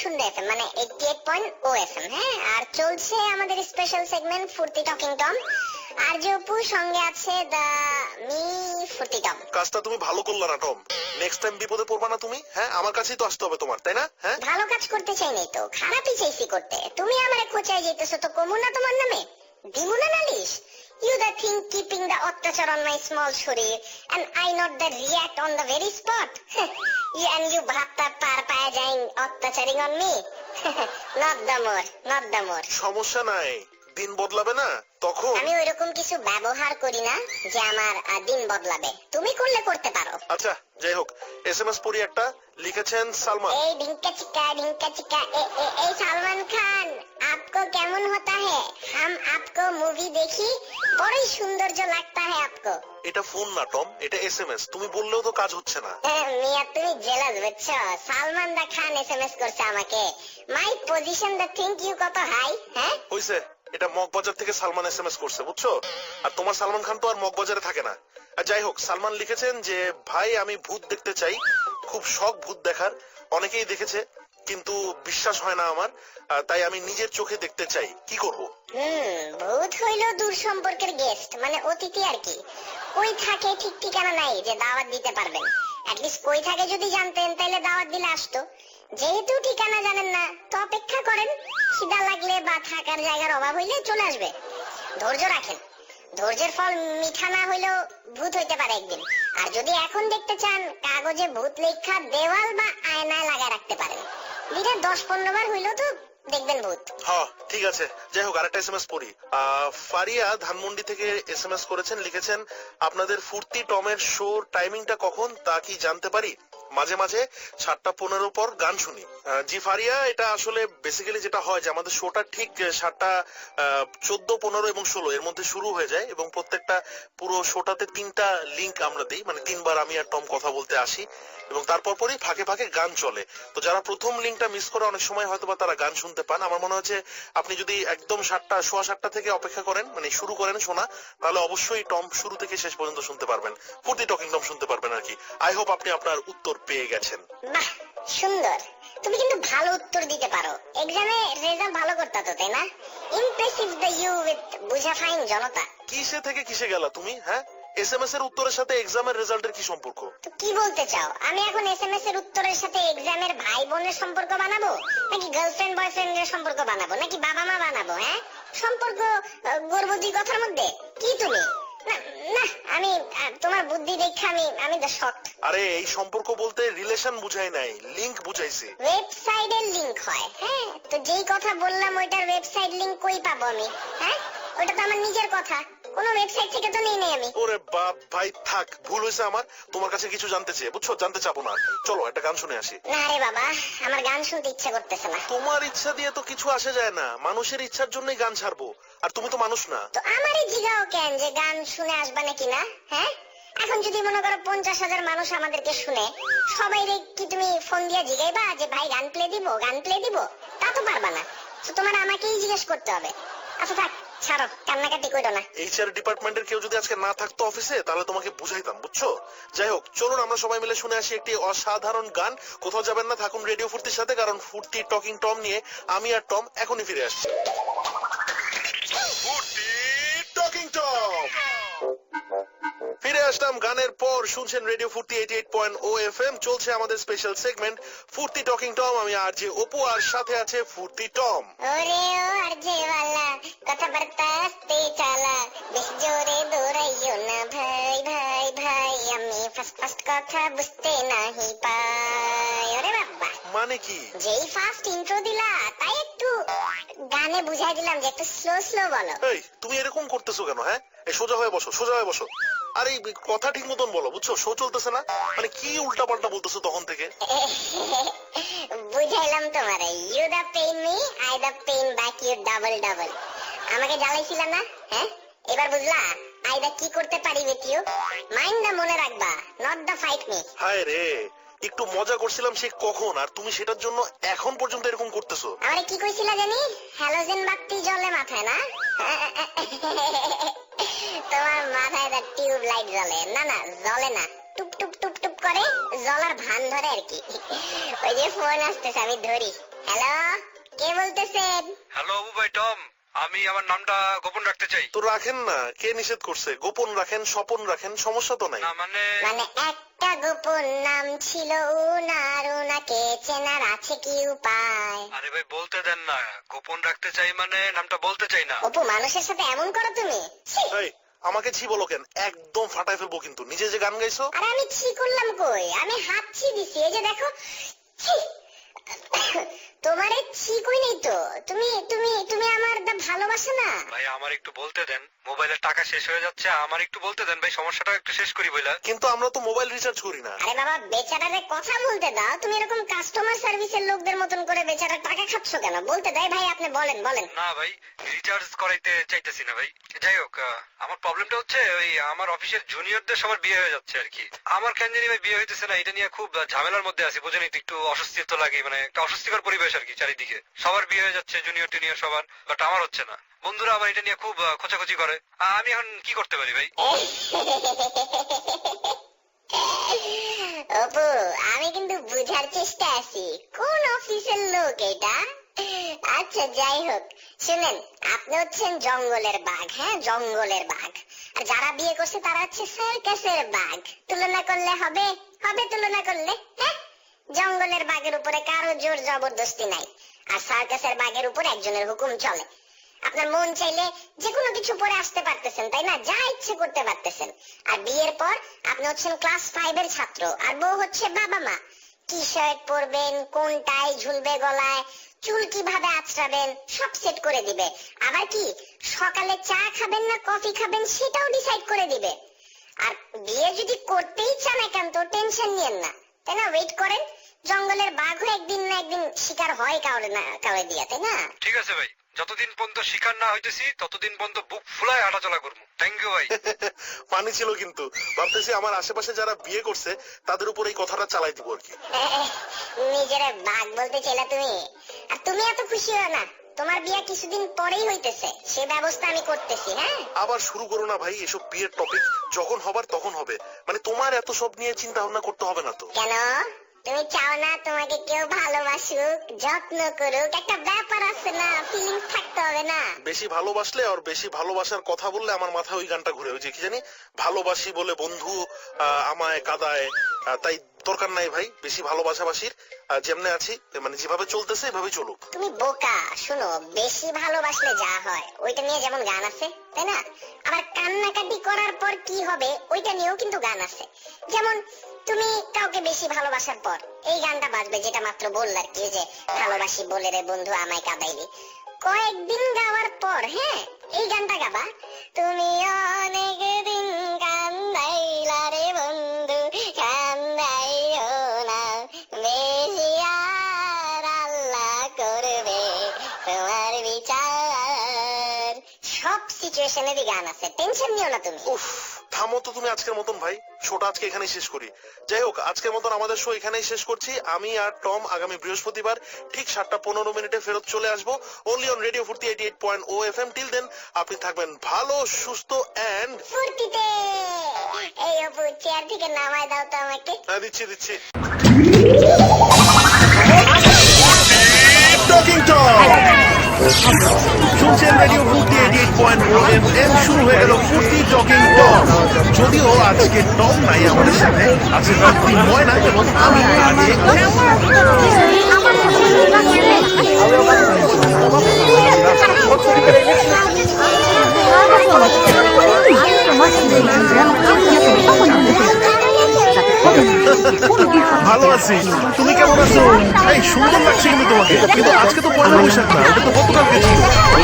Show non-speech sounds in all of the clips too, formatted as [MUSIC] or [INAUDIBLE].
শূন্য এফএম মানে eighty eight point O FM হ্যাঁ? আর চলছে আমাদের special segment Foorti talking Tom. আর অপু সঙ্গে আছে দা মি ফুর্তি টম। কাজটা তুমি ভালো করলা না টম। নেক্সট টাইম বিপদে পড়বা না তুমি হ্যাঁ? আমার কাছেই তো আসতে হবে তোমার তাই না? হ্যাঁ? ভালো কাজ করতে চাই নাই তো খারাপই চাইছি করতে। তুমি আমারে খোঁচাই যেতেছো তো কমু না তোমার নামে? দিমু না নালিশ You the thing keeping the অত্যাচার on my small শরীর and I not the react on the very spot. [LAUGHS] and you ভাবতা per যাইং অত্যাচারিং on me. [LAUGHS] not the more, not the more. সমস্যা নাই দিন বদলাবে না তখন আমি ওইরকম কিছু ব্যবহার করি না যে আমার দিন বদলাবে তুমি করলে করতে পারো আচ্ছা যাই হোক এস এম এস পড়ি একটা লিখেছেন সালমান। এই ডিঙ্কা চিকা ডিঙ্কা চিকা এ এ সালমান খান আপকো কেমন হতা হাম আপকো মুভি দেখি বড়ই সৌন্দর্য লাগতা আপকো। এটা ফোন না টম এটা তুমি বললেও তো কাজ হচ্ছে না। মিয়া তুমি জেলাস সালমান দা খান এস করছে আমাকে। My position the think you কত হাই হ্যাঁ? হইছে এটা মগবাজার থেকে সালমান করছে বুঝছ? আর তোমার সালমান খান তো আর মগবাজারে থাকে না। যাই হোক, সালমান লিখেছেন যে, ভাই, আমি ভূত দেখতে চাই। খুব শখ ভূত দেখার। অনেকেই দেখেছে, কিন্তু বিশ্বাস হয় না আমার। তাই আমি নিজের চোখে দেখতে চাই। কি করব? ভূত হইল দূর সম্পর্কের গেস্ট মানে অতিথি আর কি। থাকে ঠিক ঠিকানা নাই যে দাওয়াত দিতে পারবেন। অ্যাটলিস্ট কই থাকে যদি জানতেন তাহলে দাওয়াত দিলে আসতো। যেহেতু ঠিকানা জানেন না, তো অপেক্ষা করেন। খিদা লাগলে বা থাকার জায়গার অভাব হইলে চলে আসবে। ধৈর্য রাখেন। ধৈর্যের ফল মিঠা না হইলেও ভূত হইতে পারে একদিন। আর যদি এখন দেখতে চান, কাগজে ভূত লেখা দেওয়াল বা আয়নায় লাগায় রাখতে পারেন দিনে দশ পনেরো বার হইলেও তো দেখবেন ভূত হ্যাঁ ঠিক আছে। যাই হোক, আরেকটা এসএমএস পড়ি। ফারিয়া ধানমন্ডি থেকে এসএমএস করেছেন, লিখেছেন, আপনাদের ফুর্তি টমের শোর টাইমিংটা কখন, তা কি জানতে পারি? মাঝে মাঝে সাতটা পনেরো পর গান শুনি। জি ফারিয়া, এটা আসলে বেসিক্যালি যেটা হয় যে আমাদের শোটা ঠিক সাতটা চোদ্দ, পনেরো এবং ষোলো, এর মধ্যে শুরু হয়ে যায় এবং প্রত্যেকটা পুরো শোটাতে তিনটা লিংক আমরা দিই। মানে তিনবার আমি আর টম কথা বলতে আসি এবং তারপর পরই ফাঁকে ফাঁকে গান চলে। তো যারা প্রথম লিঙ্কটা মিস করে, অনেক সময় হয়তো বা তারা গান শুনতে পান আমার মনে হচ্ছে আপনি যদি একদম সাতটা সোয়া সাতটা থেকে অপেক্ষা করেন মানে শুরু করেন শোনা তাহলে অবশ্যই টম শুরু থেকে শেষ পর্যন্ত শুনতে পারবেন। ফুর্তি টকিং টম শুনতে পারবেন আর কি। আই হোপ আপনি আপনার উত্তর পেয়ে গেছেন। বাহ সুন্দর। তুমি কিন্তু ভালো উত্তর দিতে পারো। এক্সামে রেজাল্ট ভালো করতে তো তাই না? ইমপ্রেসিভ দ্য ইউ উইথ বুঝা ফাইন জনতা। কিসে থেকে কিসে গেলা তুমি হ্যাঁ? এস এম এস এর উত্তরের সাথে এক্সামের রেজাল্টের কি সম্পর্ক? কি বলতে চাও? আমি এখন এসএমএস এর উত্তরের সাথে এক্সামের ভাই বোনের সম্পর্ক বানাবো? নাকি গার্লফ্রেন্ড বয়ফ্রেন্ডের সম্পর্ক বানাবো? নাকি বাবা মা বানাবো হ্যাঁ? সম্পর্ক গড়বো দুই কথার মধ্যে? কি তুমি? না আমি তোমার বুদ্ধি দেখে আমি আমি আরে এই সম্পর্ক বলতে রিলেশন বুঝাই নাই লিংক বুঝাইছি। ওয়েবসাইটের লিংক হয় হ্যাঁ? তো যেই কথা বললাম ওইটার ওয়েবসাইট লিংক কই পাবো আমি হ্যাঁ? ওটা তো আমার নিজের কথা। কোনো ওয়েবসাইট থেকে তো নেই নাই আমি। ওরে বাপ ভাই থাক ভুল হয়েছে আমার। তোমার কাছে কিছু জানতে চেয়ে বুঝছ? জানতে চাবো না। চলো একটা গান শুনে আসি। না রে বাবা আমার গান শুনতে ইচ্ছা করতেছে না। তোমার ইচ্ছা দিয়ে তো কিছু আসে যায় না। মানুষের ইচ্ছার জন্যই গান ছাড়বো। আর তুমি তো মানুষ না। তো আমারই জিগাও কেন যে গান শুনে আসবা নাকি না হ্যাঁ? এখন যদি মনে করো পঞ্চাশ হাজার মানুষ আমাদেরকে শুনে সবাই কি তুমি ফোন দিয়ে জিগাইবা যে ভাই গান প্লে দিব গান প্লে দিব? তা তো পারবা না। তো তোমার আমাকেই জিজ্ঞেস করতে হবে। আচ্ছা থাক। ছাড়ো, কান্নাকাটি করো না। এইচআর ডিপার্টমেন্টের কেউ যদি আজকে না থাকতো অফিসে, তাহলে তোমাকে বুঝাইতাম, বুঝছ? যাই হোক, চলুন আমরা সবাই মিলে শুনে আসি একটি অসাধারণ গান। কোথাও যাবেন না, থাকুন রেডিও ফুর্তির সাথে, কারণ ফুর্তি টকিং টম নিয়ে আমি আর টম এখনই ফিরে আসছি। ফুর্তি টকিং টম! ফিরে আসলাম গানের পর। শুনছেন radio Foorti eighty eight point O F M চলছে আমাদের special segment Foorti talking Tom আমি আর যে অপু আর সাথে আছে ফুর্তি টম ওরে ও আরজে ওয়ালা কথাবার্তা আস্তে চালা। বেশ জোরে দৌড়াইও না ভাই ভাই ভাই। আমি ফার্স্ট ফার্স্ট কথা বুঝতে নাহি পাই। ওরে বাবা। মানে কি? যেই ইন্ট্রো দিলা তাই একটু গানে বুঝাই দিলাম যে একটু স্লো স্লো বলো। এই তুমি এরকম করতেছো কেন হ্যাঁ? সোজা হয়ে বসো সোজা হয়ে বসো। আর এই কথা ঠিক মতন বলো বুঝছ? শো চলতেছে না? মানে কি উল্টা পাল্টা বলতেছো তখন থেকে? [LAUGHS] বুঝাইলাম তোমারে। You the pain me I the pain back you double double আমাকে জ্বালাইছিলা না? হ্যাঁ? এবার বুঝলা? আই দা কি করতে পারি উইথ ইউ মাইন্ড দা মনে রাখবা নট দা ফাইট মি হায় রে একটু মজা করছিলাম সে কখন? আর তুমি সেটার জন্য এখন পর্যন্ত এরকম করতেছো? আরে কি কইছিলা জানি? হ্যালোজেন বাতি জ্বলে মাথায় না? [LAUGHS] তোমার মাথায় দা টিউব লাইট জ্বলে, না না, জ্বলে না। টুপ টুপ টুপ টুপ করে জ্বলার ভান ধরে আর কি। ওই যে ফোন আসতেছে, আমি ধরি। হ্যালো কে বলতেছেন? হ্যালো ভাই টম। আমি আমার নামটা গোপন রাখতে চাই। তো রাখেন না কে নিষেধ করছে? গোপন রাখেন স্বপন রাখেন সমস্যা তো নাই। না মানে মানে একটা গোপন নাম ছিল উনার উনাকে চেনার আছে কি উপায়? আরে ভাই বলতে দেন না। গোপন রাখতে চাই মানে নামটা বলতে চাই না। অপু মানুষের সাথে এমন করো তুমি। ছি! এই আমাকে ছি বলো কেন? একদম ফাটাই ফেলব কিন্তু। নিজে যে গান গাইছো? আরে আমি ছি করলাম কই? আমি হাত ছি দিছি। এই যে দেখো ছি! তোমারে এই ঠিক নেই তো। তুমি তুমি তুমি আমার ভালোবাসা না? ভাই, আমার একটু বলতে দেন। মোবাইলের টাকা শেষ হয়ে যাচ্ছে আমার একটু বলতে দেন ভাই সমস্যাটা একটু শেষ করি বইলা। কিন্তু আমরা তো মোবাইল রিচার্জ করি না। আরে বাবা বেচারারে কথা বলতে দাও তুমি এরকম কাস্টমার সার্ভিসের লোকদের মতন করে বেচারা টাকা খাচ্ছ কেন? বলতে দেয় ভাই আপনি বলেন বলেন। না ভাই রিচার্জ করাইতে চাইতেছি না ভাই। যাই হোক আমার প্রবলেমটা হচ্ছে ওই আমার অফিসের জুনিয়রদের সবার বিয়ে হয়ে যাচ্ছে আর কি। আমার কেন জানি ভাই বিয়ে হইতেছে না এটা নিয়ে খুব ঝামেলার মধ্যে আছি বুঝেনি তো একটু অস্বস্তি তো লাগে মানে একটা অস্বস্তিকর পরিবেশ আর কি চারিদিকে। সবার বিয়ে হয়ে যাচ্ছে জুনিয়র টিনিয়র সবার বাট আমার হচ্ছে না। বন্ধুরা আবার এটা নিয়ে খুব খোঁচাখুচি করে। আমি এখন কি করতে পারি ভাই? অপু, আমি কিন্তু বুঝার চেষ্টা আছি। কোন অফিসের লোক এটা? আচ্ছা যাই হোক। শুনেন, আপনি হচ্ছেন জঙ্গলের বাঘ হ্যাঁ? জঙ্গলের বাঘ। আর যারা বিয়ে করছে, তারা হচ্ছে সার্কাসের বাঘ। তুলনা করলে হবে? হবে তুলনা করলে হ্যাঁ? জঙ্গলের বাঘের উপরে কারও জোর জবরদস্তি নাই। আর সার্কাসের বাঘের উপর একজনের হুকুম চলে। আপনার মন চাইলে যে কোনো কিছু পরে আসতে পারতেছেন, তাই না? যা ইচ্ছে করতে পারতেছেন। আর বিয়ের পর আপনি হচ্ছেন ক্লাস ফাইভ এর ছাত্র, আর বউ হচ্ছে বাবা মা। কি শার্ট পরবেন, কোন টাই ঝুলবে গলায়, চুল কীভাবে আঁচড়াবেন, সব সেট করে দিবে। আবার কি, সকালে চা খাবেন না কফি খাবেন সেটাও ডিসাইড করে দিবে। আর বিয়ে যদি করতেই চান একান্ত টেনশন নিয়েন না। তাই না? ওয়েট করেন, জঙ্গলের বাঘও একদিন না একদিন শিকার হয় কাউরে না কাউরে দিয়া তাই না? ঠিক আছে ভাই। যতদিন পর্যন্ত শিকার না হইতেছি ততদিন পর্যন্ত বুক ফুলায় হাঁটাচলা করব। থ্যাংক ইউ ভাই। [LAUGHS] পানি ছিল কিন্তু। ভাবতেছি আমার আশেপাশে যারা বিয়ে করছে তাদের উপর এই কথাটা চালাই দিব আর কি। নিজের বাঘ বলতে চাইলা তুমি? আর তুমি এত খুশি হও না। তোমার বিয়ে কিছুদিন পরেই হইতেছে। সে ব্যবস্থা আমি করতেছি হ্যাঁ? আবার শুরু করো না ভাই এসব বিয়ের টপিক যখন হবার তখন হবে। মানে তোমার এত সব নিয়ে চিন্তা ভাবনা করতে হবে না তো। কেন? তুমি চাও না তোমাকে কেউ ভালোবাসুক যত্ন করুক একটা ব্যাপার আছে না ফিলিংস থাকতে হবে না। বেশি ভালোবাসলে আর বেশি ভালোবাসার কথা বললে আমার মাথায় ওই গানটা ঘুরে ওই যে কি জানি ভালোবাসি বলে বন্ধু আমায় কাদায় তাই দরকার নাই ভাই বেশি ভালোবাসাবাসির যেমনে আছি মানে যেভাবে চলতেছে এভাবে চলুক। তুমি বোকা শুনো বেশি ভালোবাসলে যা হয় ওইটা নিয়ে যেমন গান আছে তাই না? আবার কান্নাকাটি করার পর কি হবে ওইটা নিয়েও কিন্তু গান আছে। যেমন তুমি কাউকে বেশি ভালোবাসার পর এই গানটা বাজবে যেটা মাত্র বললে আর কি, যে ভালোবাসি বলে রে বন্ধু, আমায় কাঁদাইলি। কয়েকদিন গাওয়ার পর হ্যাঁ এই গানটা গাবা। তুমি অনেক দিন কান্দাইলা রে বন্ধু, কান্দাইও না। বেশি আর আল্লাহ করবে তোমার বিচার। সব সিচুয়েশনেরই গান আছে টেনশন নিও না তুমি। উফ, থামো তো তুমি আজকের মতন ভাই। ছোট আজকে এখানেই শেষ করি। যাই হোক আজকের মতন আমাদের শো এখানেই শেষ করছি। আমি আর টম আগামী বৃহস্পতিবার ঠিক সাতটা পনেরো মিনিটে ফেরত চলে আসব। Only on radio Foorti eighty eight point O F M till then আপনি থাকবেন ভালো সুস্থ অ্যান্ড ফুর্তিতে। এই অপু চেয়ার থেকে নামায় দাও তো আমাকে। হ্যাঁ দিচ্ছি দিচ্ছি। টকিং টক শুনছেন রেডিও ফুর্তি এইট পয়েন্ট এম শুরু হয়ে গেল ফুর্তি টকিং টক যদিও আজকে টম নাই আমাদের সাথে আছে রাত্রি ময়না এবং আমি আগে ভালো আছি। তুমি কেমন আছো? এই, সুন্দর লাগছে কিন্তু তোমাকে। কিন্তু আজকে তো পয়লা বৈশাখ না, ওটা তো গতকালকে ছিল।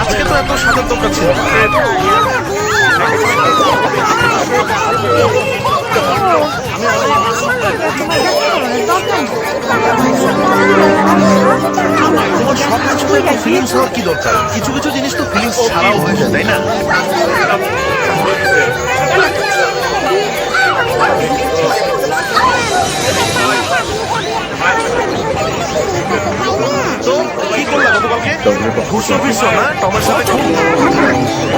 আজকে তো এত সাজার দরকার ছিল। তোমার সব কিছু ফিলিংস হওয়ার কি দরকার? কিছু কিছু জিনিস তো ফিলিংস ছাড়াও হয়ে যায় তাই না? তো কি করলা গতকালকে ঘুরছো ফিরছো না টমের সাথে খুব পাঠাই দিছো মানে কোথায় পাঠাইছো দেখতেছি তো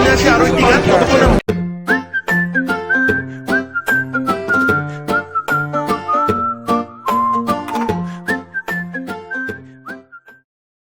নিয়ে আসি আরও একটি গান ততক্ষণ